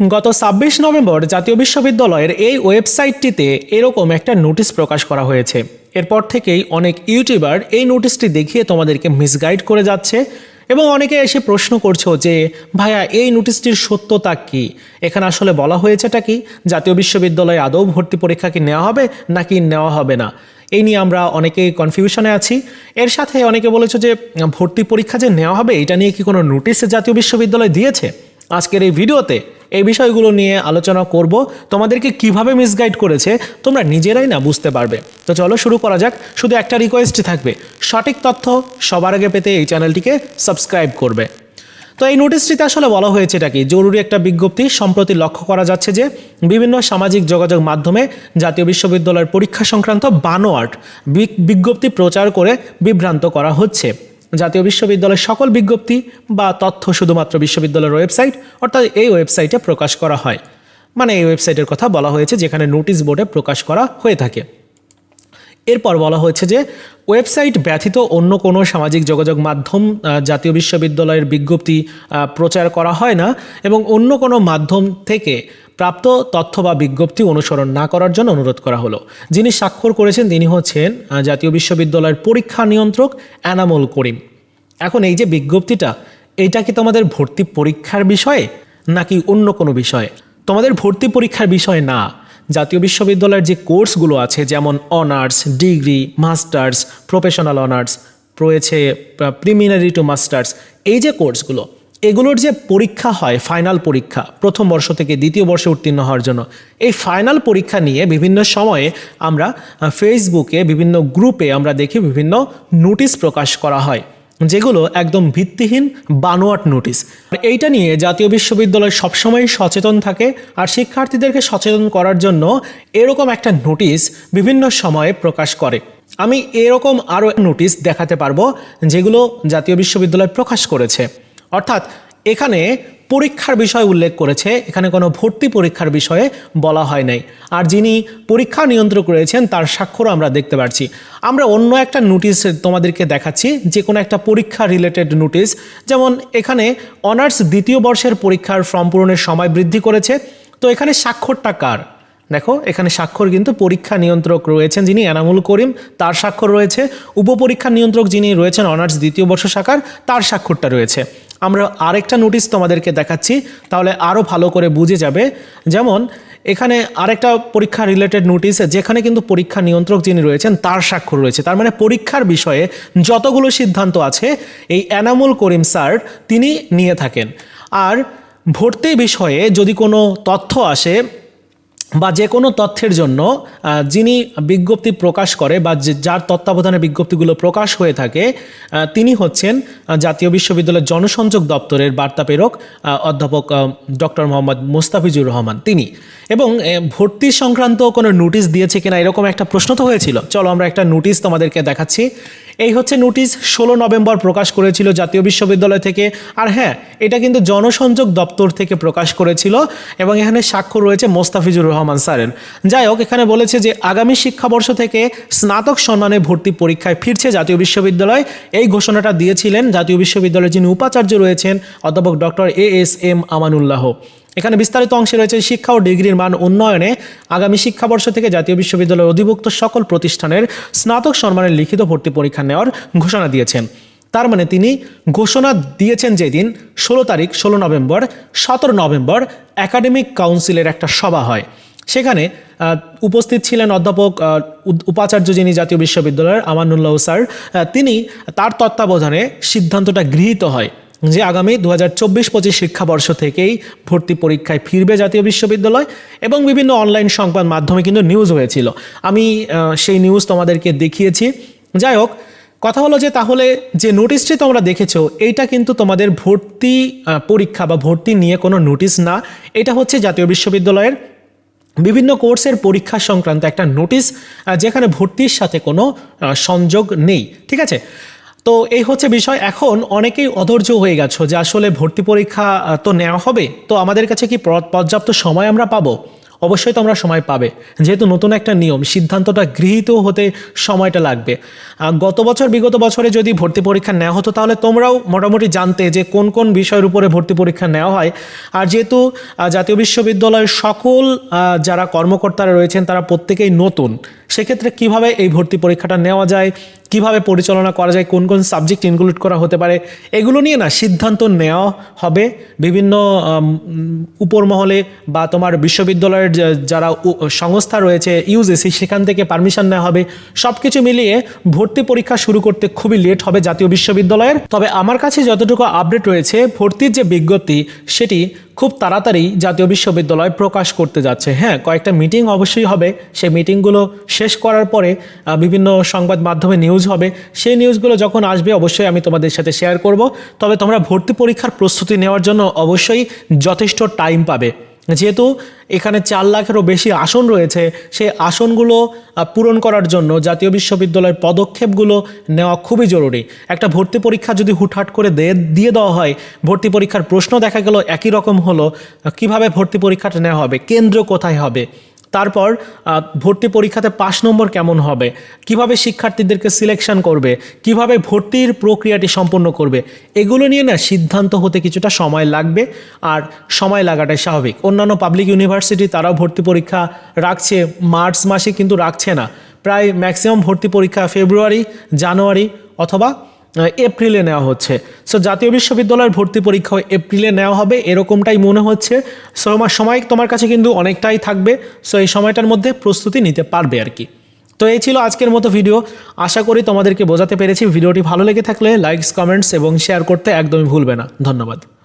গত ছাব্বিশ নভেম্বর জাতীয় বিশ্ববিদ্যালয়ের এই ওয়েবসাইটটিতে এরকম একটা নোটিশ প্রকাশ করা হয়েছে। এরপর থেকেই অনেক ইউটিউবার এই নোটিশটি দেখিয়ে তোমাদেরকে মিসগাইড করে যাচ্ছে এবং অনেকে এসে প্রশ্ন করছ যে, ভাইয়া, এই নোটিশটির সত্যতা কি? এখানে আসলে বলা হয়েছেটা কি? জাতীয় বিশ্ববিদ্যালয়ে আদৌ ভর্তি পরীক্ষা কি নেওয়া হবে নাকি নেওয়া হবে না? এই নিয়ে আমরা অনেকেই কনফিউশনে আছি। এর সাথে অনেকে বলেছ যে, ভর্তি পরীক্ষা যে নেওয়া হবে, এটা নিয়ে কি কোনো নোটিশ জাতীয় বিশ্ববিদ্যালয় দিয়েছে? আজকের এই ভিডিওতে এই বিষয়গুলো নিয়ে আলোচনা করব। তোমাদেরকে কীভাবে মিসগাইড করেছে, তোমরা নিজেরাই না বুঝতে পারবে। তো চলো শুরু করা যাক। শুধু একটা রিকোয়েস্ট থাকবে। সঠিক তথ্য সবার আগে পেতে এই চ্যানেলটিকে সাবস্ক্রাইব করবে। তো এই নোটিশটিতে আসলে বলা হয়েছে এটা কি? জরুরি একটা বিজ্ঞপ্তি। সম্প্রতি লক্ষ্য করা যাচ্ছে যে, বিভিন্ন সামাজিক যোগাযোগ মাধ্যমে জাতীয় বিশ্ববিদ্যালয়ের পরীক্ষা সংক্রান্ত বানোয়াট বিগ- বিজ্ঞপ্তি প্রচার করে বিভ্রান্ত করা হচ্ছে। জাতীয় বিশ্ববিদ্যালয়ের সকল বিজ্ঞপ্তি বা তথ্য শুধুমাত্র বিশ্ববিদ্যালয়ের ওয়েবসাইট, অর্থাৎ এই ওয়েবসাইটে প্রকাশ করা হয়। মানে এই ওয়েবসাইটের কথা বলা হয়েছে যেখানে নোটিশ বোর্ডে প্রকাশ করা হয়ে থাকে। এরপর বলা হয়েছে যে ওয়েবসাইট ব্যতীত অন্য কোনো সামাজিক যোগাযোগ মাধ্যম জাতীয় বিশ্ববিদ্যালয়ের বিজ্ঞপ্তি প্রচার করা হয় না এবং অন্য কোনো মাধ্যম থেকে প্রাপ্ত তথ্য বা বিজ্ঞপ্তি অনুসরণ না করার জন্য অনুরোধ করা হলো। যিনি স্বাক্ষর করেছেন তিনি হচ্ছেন জাতীয় বিশ্ববিদ্যালয়ের পরীক্ষা নিয়ন্ত্রক এনামুল করিম। এখন এই যে বিজ্ঞপ্তিটা, এইটা কি তোমাদের ভর্তি পরীক্ষার বিষয়ে নাকি অন্য কোনো বিষয়ে? তোমাদের ভর্তি পরীক্ষার বিষয় না। জাতীয় বিশ্ববিদ্যালয়ের যে কোর্সগুলো আছে, যেমন honours, degree, masters, professional honours, রয়েছে প্রিমিনারি টু মাস্টার্স, এই যে কোর্সগুলো, এগুলোর যে পরীক্ষা হয়, ফাইনাল পরীক্ষা, প্রথম বর্ষ থেকে দ্বিতীয় বর্ষে উত্তীর্ণ হওয়ার জন্য, এই ফাইনাল পরীক্ষা নিয়ে বিভিন্ন সময়ে আমরা ফেসবুকে বিভিন্ন গ্রুপে আমরা দেখি বিভিন্ন নোটিশ প্রকাশ করা হয়। যেগুলো একদম ভিত্তিহীন বানোয়াট নোটিশ। এইটা নিয়ে জাতীয় বিশ্ববিদ্যালয় সবসময় সচেতন থাকে আর শিক্ষার্থীদেরকে সচেতন করার জন্য এরকম একটা নোটিশ বিভিন্ন সময়ে প্রকাশ করে। আমি এরকম আরও নোটিশ দেখাতে পারব যেগুলো জাতীয় বিশ্ববিদ্যালয় প্রকাশ করেছে। অর্থাৎ এখানে পরীক্ষার বিষয় উল্লেখ করেছে, এখানে কোনো ভর্তি পরীক্ষার বিষয়ে বলা হয় নাই। আর যিনি পরীক্ষা নিয়ন্ত্রক রয়েছেন, তার স্বাক্ষরও আমরা দেখতে পাচ্ছি আমরা অন্য একটা নোটিশ তোমাদেরকে দেখাচ্ছি যে কোনো একটা পরীক্ষা রিলেটেড নোটিশ যেমন এখানে অনার্স দ্বিতীয় বর্ষের পরীক্ষার ফর্ম পূরণের সময় বৃদ্ধি করেছে। তো এখানে স্বাক্ষরটা কার? দেখো, এখানে স্বাক্ষর কিন্তু পরীক্ষা নিয়ন্ত্রক রয়েছেন যিনি এনামুল করিম, তার স্বাক্ষর রয়েছে। উপপরীক্ষা নিয়ন্ত্রক যিনি রয়েছেন অনার্স দ্বিতীয় বর্ষ শাখার, তার স্বাক্ষরটা রয়েছে। আমরা আরেকটা নোটিস তোমাদেরকে দেখাচ্ছি, তাহলে আরও ভালো করে বুঝে যাবে। যেমন, এখানে আরেকটা পরীক্ষা রিলেটেড নোটিস যেখানে কিন্তু পরীক্ষা নিয়ন্ত্রক যিনি রয়েছেন, তার স্বাক্ষর রয়েছে। তার মানে পরীক্ষার বিষয়ে যতগুলো সিদ্ধান্ত আছে, এই এনামুল করিম স্যার তিনি নিয়ে থাকেন। আর ভর্তি বিষয়ে যদি কোনো তথ্য আসে বা যে কোনো তথ্যের জন্য যিনি বিজ্ঞপ্তি প্রকাশ করে বা যার তত্ত্বাবধানে বিজ্ঞপ্তিগুলো প্রকাশ হয়ে থাকে তিনি হচ্ছেন জাতীয় বিশ্ববিদ্যালয়ের জনসংযোগ দপ্তরের বার্তা প্রেরক অধ্যাপক ডক্টর মোহাম্মদ মোস্তাফিজুর রহমান। তিনি। এবং ভর্তি সংক্রান্ত কোনো নোটিশ দিয়েছে কিনা এরকম একটা প্রশ্ন তো হয়েছিল। চলো আমরা একটা নোটিশ তোমাদেরকে দেখাচ্ছি। এই হচ্ছে নোটিশ ষোলো নভেম্বর প্রকাশ করেছিল জাতীয় বিশ্ববিদ্যালয় থেকে। আর হ্যাঁ এটা কিন্তু জনসংযোগ দপ্তর থেকে প্রকাশ করেছিল এবং এখানে স্বাক্ষর রয়েছে মোস্তাফিজুর রহমান। স্যারের। যাই হোক, এখানে বলেছে যে আগামী শিক্ষাবর্ষ থেকে স্নাতক সম্মানে ভর্তি পরীক্ষায় ফিরছে জাতীয় বিশ্ববিদ্যালয়। এই ঘোষণাটা দিয়েছিলেন জাতীয় বিশ্ববিদ্যালয়ের যিনি উপাচার্য রয়েছেন অধ্যাপক doctor A S M Amanullah. এখানে বিস্তারিত অংশে রয়েছে শিক্ষা ও ডিগ্রির মান উন্নয়নে আগামী শিক্ষাবর্ষ থেকে জাতীয় বিশ্ববিদ্যালয়ের অধিভুক্ত সকল প্রতিষ্ঠানের স্নাতক সম্মানের লিখিত ভর্তি পরীক্ষা নেওয়ার ঘোষণা দিয়েছেন। তার মানে তিনি ঘোষণা দিয়েছেন যেদিন ষোলো তারিখ, ষোলো নভেম্বর, সতেরো নভেম্বর একাডেমিক কাউন্সিলের একটা সভা হয়। সেখানে উপস্থিত ছিলেন অধ্যাপক উপাচার্য যিনি জাতীয় বিশ্ববিদ্যালয়ের, আমানুল্লাহ স্যার তিনি তার তত্ত্বাবধানে সিদ্ধান্তটা গৃহীত হয় যে আগামী দু হাজার চব্বিশ পঁচিশ শিক্ষাবর্ষ থেকেই ভর্তি পরীক্ষায় ফিরবে জাতীয় বিশ্ববিদ্যালয় এবং বিভিন্ন অনলাইন সংবাদ মাধ্যমে কিন্তু নিউজ হয়েছিল। আমি সেই নিউজ তোমাদেরকে দেখিয়েছি। যাই হোক, কথা হলো যে তাহলে যে নোটিশটি তোমরা দেখেছ, এইটা কিন্তু তোমাদের ভর্তি পরীক্ষা বা ভর্তি নিয়ে কোনো নোটিশ না। এটা হচ্ছে জাতীয় বিশ্ববিদ্যালয়ের বিভিন্ন কোর্সের পরীক্ষা সংক্রান্ত একটা নোটিশ যেখানে ভর্তির সাথে কোনো সংযোগ নেই, ঠিক আছে? তো এই হচ্ছে বিষয়। এখন অনেকেই অধৈর্য হয়ে গেছো যে আসলে ভর্তি পরীক্ষা তো নেওয়া হবে। তো আমাদের কাছে কি পর্যাপ্ত সময় আমরা পাবো? অবশ্যই তোমরা সময় পাবে। যেহেতু নতুন একটা নিয়ম, সিদ্ধান্তটা গৃহীত হতে সময়টা লাগবে। গত বছর, বিগত বছরে যদি ভর্তি পরীক্ষা নেওয়া হতো, তাহলে তোমরাও মোটামুটি জানতে যে কোন কোন বিষয়ের উপরে ভর্তি পরীক্ষা নেওয়া হয়। আর যেহেতু জাতীয় বিশ্ববিদ্যালয়ের সকল যারা কর্মকর্তারা রয়েছেন, তারা প্রত্যেকেই নতুন। সেক্ষেত্রে কীভাবে এই ভর্তি পরীক্ষাটা নেওয়া যায়? কীভাবে পরিচালনা করা যায়? কোন কোন সাবজেক্ট ইনক্লুড করা হতে পারে? এগুলো নিয়ে না সিদ্ধান্ত নেওয়া হবে। বিভিন্ন উপর মহলে বা তোমার বিশ্ববিদ্যালয়ের যারা সংস্থা রয়েছে ইউজিসি সেখান থেকে পারমিশন নেওয়া হবে। সব কিছু মিলিয়ে ভর্তি পরীক্ষা শুরু করতে খুবই লেট হবে জাতীয় বিশ্ববিদ্যালয়ের। তবে আমার কাছে যতটুকু আপডেট রয়েছে, ভর্তির যে বিজ্ঞপ্তি, সেটি খুব তাড়াতাড়ি জাতীয় বিশ্ববিদ্যালয় প্রকাশ করতে যাচ্ছে। হ্যাঁ কয়েকটা মিটিং অবশ্যই হবে। সেই মিটিংগুলো শেষ করার পরে বিভিন্ন সংবাদ মাধ্যমে নিউজ হবে। সেই নিউজগুলো যখন আসবে, অবশ্যই আমি তোমাদের সাথে শেয়ার করব। তবে তোমরা ভর্তি পরীক্ষার প্রস্তুতি নেওয়ার জন্য অবশ্যই যথেষ্ট টাইম পাবে। যেহেতু এখানে চার লাখেরও বেশি আসন রয়েছে, সেই আসনগুলো পূরণ করার জন্য জাতীয় বিশ্ববিদ্যালয়ের পদক্ষেপগুলো নেওয়া খুবই জরুরি। একটা ভর্তি পরীক্ষা যদি হুটহাট করে দিয়ে দেওয়া হয়, ভর্তি পরীক্ষার প্রশ্ন দেখা গেল একই রকম হলো কীভাবে ভর্তি পরীক্ষাটা নেওয়া হবে, কেন্দ্র কোথায় হবে? তারপর ভর্তি পরীক্ষাতে পাস নম্বর কেমন হবে? কীভাবে শিক্ষার্থীদেরকে সিলেকশন করবে? কীভাবে ভর্তির প্রক্রিয়াটি সম্পন্ন করবে? এগুলো নিয়ে না সিদ্ধান্ত হতে কিছুটা সময় লাগবে আর সময় লাগাটাই স্বাভাবিক। অন্যান্য পাবলিক ইউনিভার্সিটি তারাও ভর্তি পরীক্ষা রাখছে, মার্চ মাসে কিন্তু রাখছে না। প্রায় ম্যাক্সিমাম ভর্তি পরীক্ষা ফেব্রুয়ারি, জানুয়ারি অথবা এপ্রিলে নেওয়া হচ্ছে। সো জাতীয় বিশ্ববিদ্যালয়ের ভর্তি পরীক্ষা এপ্রিলে নেওয়া হবে, এরকমটাই মনে হচ্ছে। সো আমার সময় তোমার কাছে কিন্তু অনেকটাই থাকবে। সো এই সময়টার মধ্যে প্রস্তুতি নিতে পারবে আর কি। তো এই ছিল আজকের মতো ভিডিও। আশা করি তোমাদেরকে বোঝাতে পেরেছি। ভিডিওটি ভালো লেগে থাকলে লাইকস কমেন্টস এবং শেয়ার করতে একদমই ভুলবে না। ধন্যবাদ।